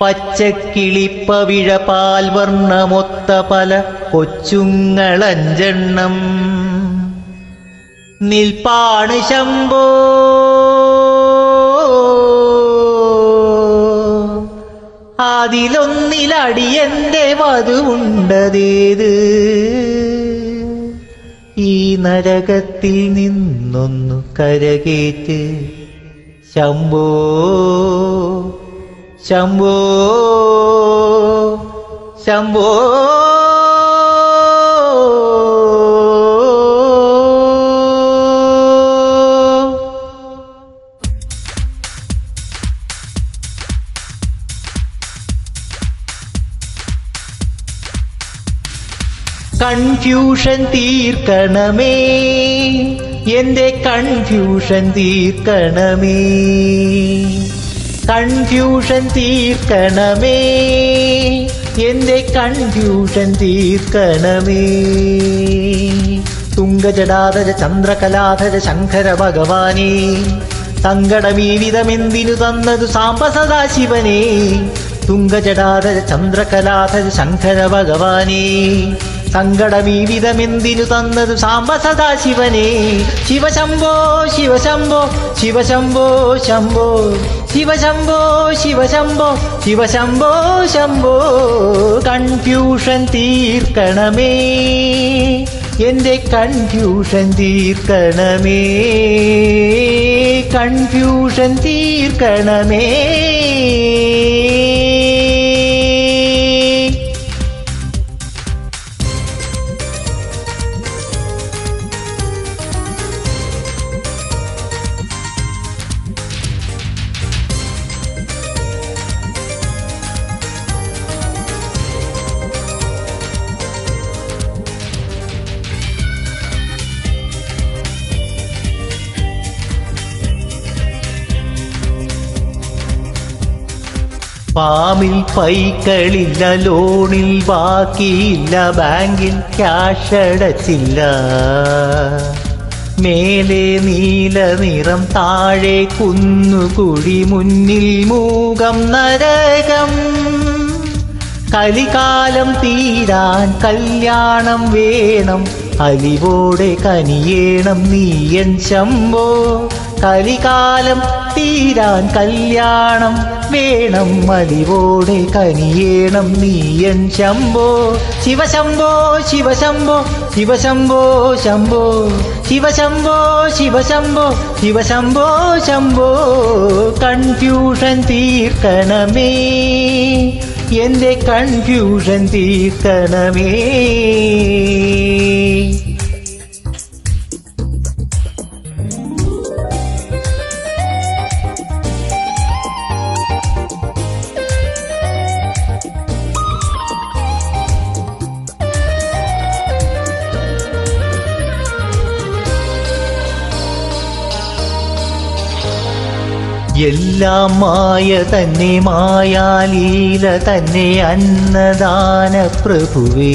പച്ചക്കിളിപ്പവിഴ പാൽ വർണമൊത്ത പല കൊച്ചുങ്ങളഞ്ചെണ്ണം. നിൽപ്പാണ് ശമ്പോ അതിലൊന്നിലടിയന്റെ വധുവുണ്ടതേത്? ഈ നരകത്തിൽ നിന്നൊന്നു കരകേറ്റ് ശംഭോ. ശംഭോ ശംഭോ. കൺഫ്യൂഷൻ തീർക്കണമേ. എന്റെ കൺഫ്യൂഷൻ തീർക്കണമേ. കൺഫ്യൂഷൻ തീർക്കണമേ എന്റെ കൺഫ്യൂഷൻ തീർക്കണമേ തുങ്കജടാധര ചന്ദ്രകലാധര ശങ്കര ഭഗവാനേ സങ്കടമീ വിധമെന്തിനു തന്നതു സാമ്പ സദാശിവനേ തുങ്കജടാധര ചന്ദ്രകലാധര ശങ്കര ഭഗവാനേ സങ്കടമീ വിധമെന്തിനു തന്നത് സാമ്പ സദാശിവനെ? ശിവശംഭോ ശിവശംഭോ ശിവശംഭോ ശംഭോ. ശിവശംഭോ ശിവശംഭോ ശിവശംഭോ ശംഭോ. കൺഫ്യൂഷൻ തീർക്കണമേ. എന്റെ കൺഫ്യൂഷൻ തീർക്കണമേ. കൺഫ്യൂഷൻ തീർക്കണമേ. ഫാമിൽ പൈക്കളില്ല ലോണിൽ ബാക്കിയില്ല ബാങ്കിൽ ക്യാഷ് അടച്ചില്ല. മേലെ നീല നിറം താഴെ കുന്നുകുഴി മുന്നിൽ മൂകം നരകം. കലികാലം തീരാൻ കല്യാണം വേണം അലിവോടെ കനിയേണം നീയൻ ശമ്പോ കലികാലം തീരാൻ കല്യാണം വേണം മതിവോടെ കനിയേണം നീയൻ ശംഭോ. ശിവശംഭോ ശിവശംഭോ ശിവശംഭോ ശംഭോ. ശിവശംഭോ ശിവശംഭോ ശിവശംഭോ ശംഭോ. കൺഫ്യൂഷൻ തീർക്കണമേ. എന്റെ കൺഫ്യൂഷൻ തീർക്കണമേ. എല്ലാം മായ തന്നെ മായാലീല തന്നെ അന്നദാന പ്രഭുവേ.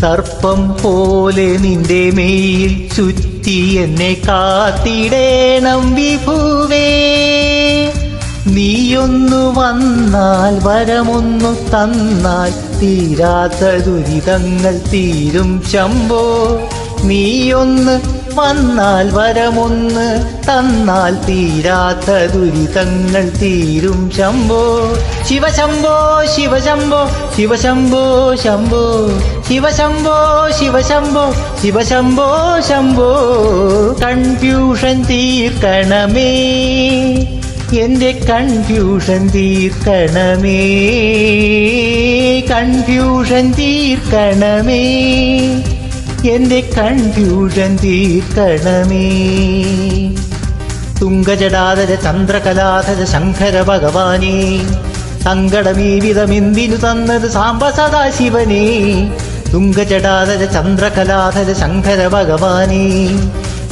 സർപ്പം പോലെ നിന്റെ മേയിൽ ചുറ്റി എന്നെ കാത്തിടേണം വിഭുവേ. നീയൊന്നു വന്നാൽ വരമൊന്നു തന്നാൽ തീരാത്ത ദുരിതങ്ങൾ തീരും ശമ്പോ നീയൊന്ന് വന്നാൽ വരമൊന്ന് തന്നാൽ തീരാത്ത ദുരിതങ്ങൾ തീരും ശംഭോ. ശിവശംഭോ ശിവശംഭോ ശിവശംഭോ ശംഭോ. ശിവശംഭോ ശിവശംഭോ ശിവശംഭോ ശംഭോ. കൺഫ്യൂഷൻ തീർക്കണമേ. എന്റെ കൺഫ്യൂഷൻ തീർക്കണമേ. കൺഫ്യൂഷൻ തീർക്കണമേ. എന്റെ കൺഫ്യൂഷൻ തീർക്കണമേ. തുങ്കജടാധര ചന്ദ്രകലാധര ശങ്കര ഭഗവാനേ സങ്കടമീ വിധമെന്തിനു തന്നത് സാമ്പ സദാശിവനേ. തുങ്കജടാധര ചന്ദ്രകലാധര ശങ്കര ഭഗവാനേ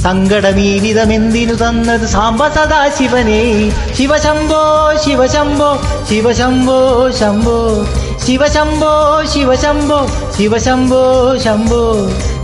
സങ്കടമീ വിധമെന്തിനു തന്നത് സാമ്പ സദാശിവനേ. ശിവശംഭോ ശിവശംഭോ ശിവശംഭോ ശംഭോ ശിവശംഭോ ശിവശംഭോ ശിവശംഭോ ശംഭോ.